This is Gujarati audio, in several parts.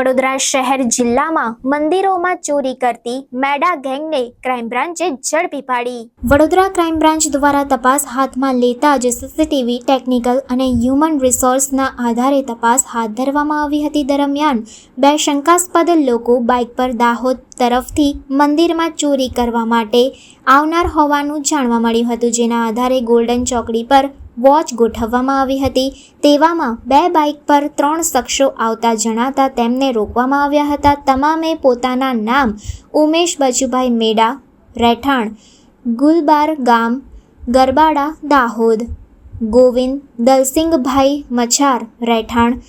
વડોદરા શહેર જિલ્લામાં મંદિરોમાં ચોરી કરતી મેડા ગેંગને ક્રાઇમ બ્રાન્ચે ઝડપી પાડી. વડોદરા ક્રાઇમ બ્રાન્ચ દ્વારા તપાસ હાથમાં લેતા જ સીસીટીવી, ટેકનિકલ અને હ્યુમન રિસોર્સના આધારે તપાસ હાથ ધરવામાં આવી હતી. દરમિયાન બે શંકાસ્પદ લોકો બાઇક પર દાહોદ તરફથી મંદિરમાં ચોરી કરવા માટે આવનાર હોવાનું જાણવા મળ્યું હતું, જેના આધારે ગોલ્ડન ચોકડી પર વોચ ગોઠવવામાં આવી હતી. તેવામાં બે બાઇક પર ત્રણ શખ્સો આવતા જણાતા તેમને રોકવામાં આવ્યા હતા. તમામે પોતાના નામ ઉમેશ બચુભાઈ મેડા, રહેઠાણ, ગુલબાર ગામ, ગરબાડા, દાહોદ, ગોવિંદ, દલસિંગભાઈ મછાર, રહેઠાણ,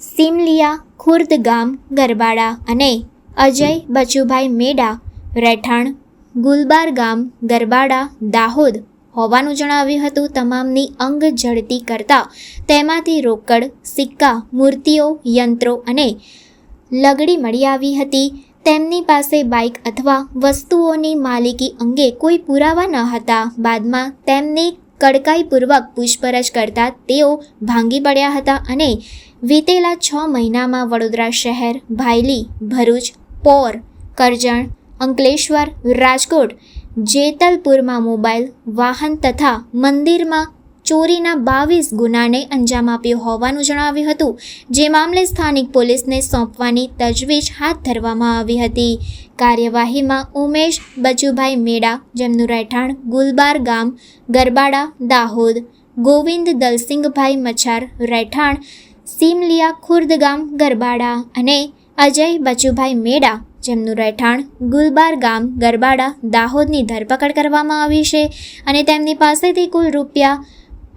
સિમલિયા, ખુર્દ ગામ, ગરબાડા અને અજય બચુભાઈ મેડા, રહેઠાણ, ગુલબાર ગામ, ગરબાડા, દાહોદ હોવાનું જણાવ્યું હતું તમામની અંગ ઝડતી કરતા. તેમાંથી રોકડ, સિક્કા, મૂર્તિઓ, યંત્રો અને લગડી મળી આવી હતી. તેમની પાસે બાઇક અથવા વસ્તુઓની માલિકી અંગે કોઈ પુરાવા ન હતા. બાદમાં તેમની કડકાઈપૂર્વક પૂછપરછ કરતા તેઓ ભાંગી પડ્યા હતા અને વીતેલા છ મહિનામાં વડોદરા શહેર, ભાયલી, ભરૂચ, પોર, કરજણ, અંકલેશ્વર, રાજકોટ જેતલપુરમાં મોબાઈલ, વાહન તથા મંદિરમાં ચોરીના બાવીસ ગુનાને અંજામ આપ્યો હોવાનું જણાવ્યું હતું. જે મામલે સ્થાનિક પોલીસને સોંપવાની તજવીજ હાથ ધરવામાં આવી હતી. કાર્યવાહીમાં ઉમેશ, બચુભાઈ મેડા, જેમનું રહેઠાણ, ગુલબાર ગામ, ગરબાડા, દાહોદ, ગોવિંદ દલસિંગભાઈ મછાર રહેઠાણ, સીમલિયા ખુર્દ ગામ, ગરબાડા અને અજય, બચુભાઈ મેડા જેમનું રહેઠાણ ગુલબાર ગામ, ગરબાડા, દાહોદની ધરપકડ કરવામાં આવી છે અને તેમની પાસેથી કુલ રૂપિયા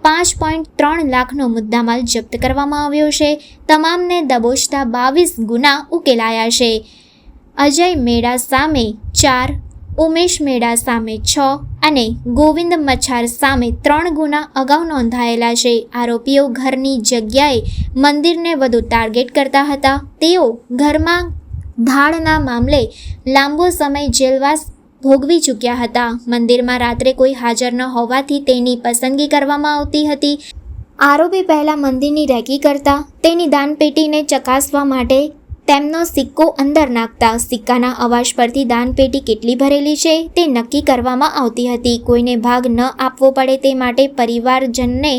પાંચ પોઈન્ટ ત્રણ લાખનો મુદ્દામાલ જપ્ત કરવામાં આવ્યો છે. તમામને દબોચતા બાવીસ ગુના ઉકેલાયા છે. અજય મેડા સામે ચાર, ઉમેશ મેડા સામે છ અને ગોવિંદ મચ્છાર સામે ત્રણ ગુના અગાઉ નોંધાયેલા છે. આરોપીઓ ઘરની જગ્યાએ મંદિરને વધુ ટાર્ગેટ કરતા હતા. તેઓ ઘરમાં ધાડના મામલે લાંબો સમય જેલવાસ ભોગવી ચૂક્યા હતા. મંદિરમાં રાત્રે કોઈ હાજર ન હોવાથી તેની પસંદગી કરવામાં આવતી હતી. આરોપી પહેલાં મંદિરની રેકી કરતા, તેની દાનપેટીને ચકાસવા માટે તેમનો સિક્કો અંદર નાખતા, સિક્કાના અવાજ પરથી દાનપેટી કેટલી ભરેલી છે તે નક્કી કરવામાં આવતી હતી. કોઈને ભાગ ન આપવો પડે તે માટે પરિવારજનને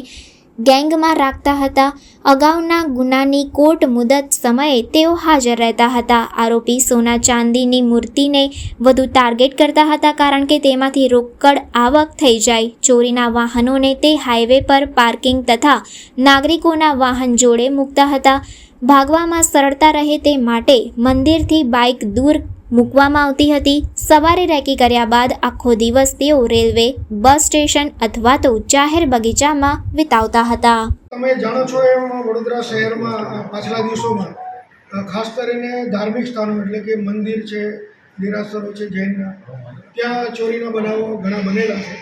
ગેંગમાં રાખતા હતા. અગાઉના ગુનાની કોર્ટ મુદત સમયે તેઓ હાજર રહેતા હતા. આરોપી સોના ચાંદીની મૂર્તિને વધુ ટાર્ગેટ કરતા હતા કારણ કે તેમાંથી રોકડ આવક થઈ જાય. ચોરીના વાહનોને તે હાઈવે પર પાર્કિંગ તથા નાગરિકોના વાહન જોડે મૂકતા હતા. ભાગવામાં સરળતા રહે તે માટે મંદિરથી બાઇક દૂર મૂકવામાં આવતી હતી. સવારે રેકી કર્યા બાદ આખો દિવસ તેઓ રેલવે, બસ સ્ટેશન અથવા તો જાહેર બગીચામાં વિતાવતા હતા. તમે જાણો છો એમ વડોદરા શહેરમાં પાછલા દિવસોમાં ખાસ કરીને ધાર્મિક સ્થાનો એટલે કે મંદિર છે, દેરાસરો છે જૈનના ત્યાં ચોરીના બનાવો ઘણા બનેલા છે.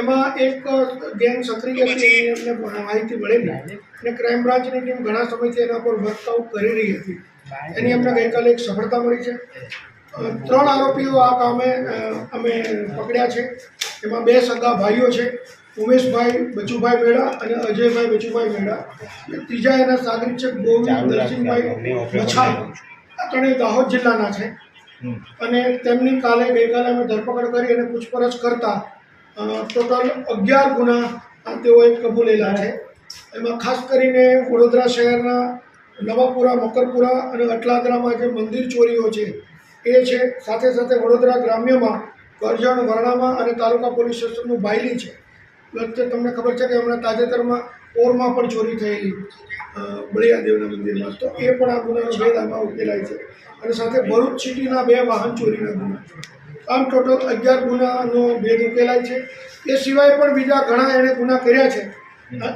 એમાં એક ગેંગ સક્રિય હતી એમને માહિતી મળેલી. અને ક્રાઇમ બ્રાન્ચની ટીમ ઘણા સમયથી એના પર વર્કઆઉટ કરી રહી હતી. એની અમને ગઈકાલે એક સફળતા મળી છે. ત્રણ આરોપીઓ આ કામે અમે પકડ્યા છે. એમાં બે સગા ભાઈઓ છે. ઉમેશભાઈ બચુભાઈ મેળા અને અજયભાઈ બચુભાઈ મેળા. ત્રીજા એના સાગરિક છે ગોવિંદ દર્શનભાઈ મછા આ ત્રણેય દાહોદ જિલ્લાના છે. અને તેમની કાલે ગઈકાલે અમે ધરપકડ કરી અને પૂછપરછ કરતા ટોટલ અગિયાર ગુના તેઓએ કબૂલેલા છે. એમાં ખાસ કરીને વડોદરા શહેરના નવાપુરા, મકરપુરા અને અટલાદરામાં જે મંદિર ચોરીઓ છે, એ છે. સાથે સાથે વડોદરા ગ્રામ્યમાં કરજણ વરણામાં અને તાલુકા પોલીસ સ્ટેશનનું બાયલી છે. વચ્ચે તમને ખબર છે કે હમણાં તાજેતરમાં પોરમાં પણ ચોરી થયેલી બળિયાદેવના મંદિરમાં. તો એ પણ આ ગુનાનો ભેદ આમાં ઉકેલાય છે. અને સાથે ભરૂચ સિટીના બે વાહન ચોરીના ગુના આમ ટોટલ અગિયાર ગુનાનો ભેદ ઉકેલાય છે. એ સિવાય પણ બીજા ઘણા એણે ગુના કર્યા છે.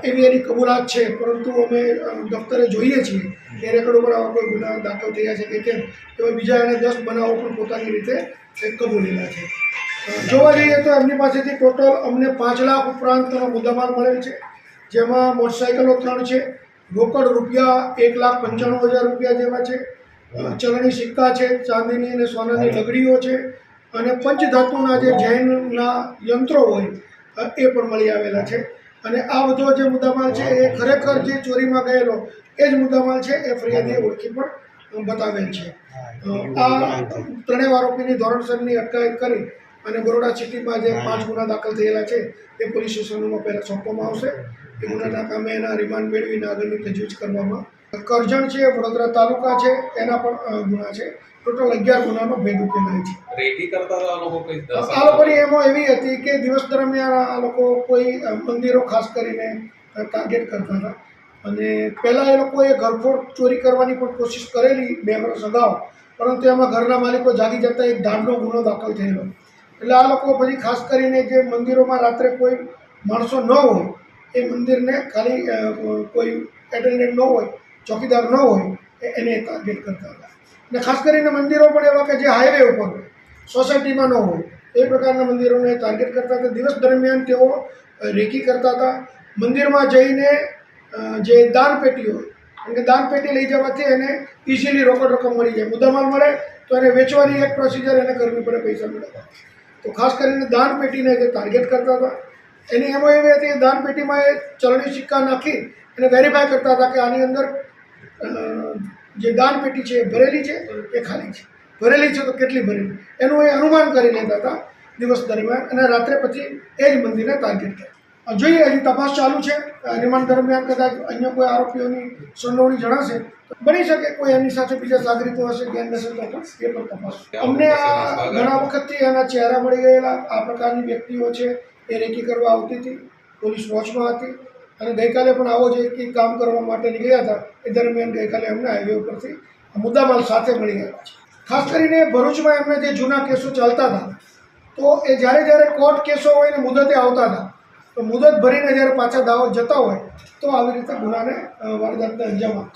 એવી એની કબૂલાત છે. પરંતુ અમે દફતરે જોઈએ છીએ કે રેકોર્ડ ઉપર આવા કોઈ ગુના દાખલ થયા છે કે કેમ. તો બીજા એણે દસ બનાવો પણ પોતાની રીતે કબૂલેલા છે. જોવા જઈએ તો એમની પાસેથી ટોટલ અમને પાંચ લાખ ઉપરાંતનો મુદ્દામાલ મળેલ છે. જેમાં મોટરસાઇકલો ત્રણ છે. રોકડ રૂપિયા એક લાખ પંચાણું હજાર રૂપિયા જેવા છે. ચલણી સિક્કા છે ચાંદીની અને સોનાની લગડીઓ છે. અને પંચધાતુના જે જૈનના યંત્રો હોય એ પણ મળી આવેલા છે. અને આ બધો જે મુદ્દામાલ છે, એ ખરેખર જે ચોરીમાં ગયેલો, એ જ મુદ્દામાલ છે, એ ફરિયાદીએ ઓળખી પણ બતાવેલ છે. આ ત્રણેય આરોપીની ધોરણસરની અટકાયત કરી અને બરોડા સિટીમાં જે પાંચ ગુના દાખલ થયેલા છે, એ પોલીસ સ્ટેશનોમાં પહેલાં સોંપવામાં આવશે. એ ગુનાના કામે એના રિમાન્ડ મેળવીને આગળની તજવીજ કરવામાં. કરજણ છે, વડોદરા તાલુકા છે, એના પણ ગુના છે. ટોટલ અગિયાર ગુનાનો ભેદ ઉકેલાય છે. રેકી કરતા આ લોકો કઈ આ લોકોની એમાં એવી હતી કે દિવસ દરમિયાન આ લોકો કોઈ મંદિરો ખાસ કરીને ટાર્ગેટ કરતા હતા. અને પહેલાં એ લોકોએ ઘરફોડ ચોરી કરવાની પણ કોશિશ કરેલી બે વર્ષ અગાઉ. પરંતુ એમાં ઘરના માલિકો જાગી જતા એક દાંડનો ગુનો દાખલ થયેલો. એટલે આ લોકો પછી ખાસ કરીને જે મંદિરોમાં રાત્રે કોઈ માણસો ન હોય એ મંદિરને ખાલી કોઈ એટેન્ડન્ટ ન હોય ચોકીદાર ન હોય એને ટાર્ગેટ કરતા હતા. અને ખાસ કરીને મંદિરો પણ એવા કે જે હાઈવે ઉપર સોસાયટીમાં ન હોય, એ પ્રકારના મંદિરોને ટાર્ગેટ કરતા હતા. દિવસ દરમિયાન તેઓ રેકી કરતા હતા. મંદિરમાં જઈને જે દાન હોય, કારણ કે દાન પેટી લઈ જવાથી એને ઇઝીલી રોકડ રકમ મળી જાય. મુદ્દામાલ મળે તો એને વેચવાની એક પ્રોસિજર એને કરવી પડે પૈસા મેળવવા તો ખાસ કરીને દાન પેટીને જે ટાર્ગેટ કરતા હતા, એની એમાં એવી હતી દાન પેટીમાં એ ચલણી સિક્કા નાખી અને વેરીફાય કરતા હતા કે આની અંદર જે દાન પેટી છે એ ભરેલી છે કે ખાલી છે. ભરેલી છે તો કેટલી ભરેલી? એનું એ અનુમાન કરી લેતા હતા દિવસ દરમિયાન અને રાત્રે પછી એ જ મંદિરને ટાર્ગેટ કર્યા. જોઈએ હજી તપાસ ચાલુ છે. રિમાન્ડ દરમિયાન કદાચ અન્ય કોઈ આરોપીઓની સંડોવણી જણાશે તો બની શકે કોઈ એની સાથે બીજા સાગરીતો હશે કે એમને એ પણ તપાસ. અમને આ ઘણા વખતથી એના ચહેરા મળી ગયેલા આ પ્રકારની વ્યક્તિઓ છે એ રેકી કરવા આવતી હતી પોલીસ વોચમાં હતી અને ગઈકાલે પણ આવો જે એક કામ કરવા માટે નીકળ્યા હતા. એ દરમિયાન ગઈકાલે અમને હાઈવે ઉપરથી મુદ્દામાલ સાથે મળી ગયા છે. ખાસ કરીને ભરૂચમાં એમને જે જૂના કેસો ચાલતા હતા, તો એ જ્યારે જ્યારે કોર્ટ કેસો હોય ને મુદતે આવતા હતા, તો મુદત ભરીને જ્યારે પાછા દાવો જતા હોય, તો આવી રીતે ગુનાને વારદાતને અંજામ આપતા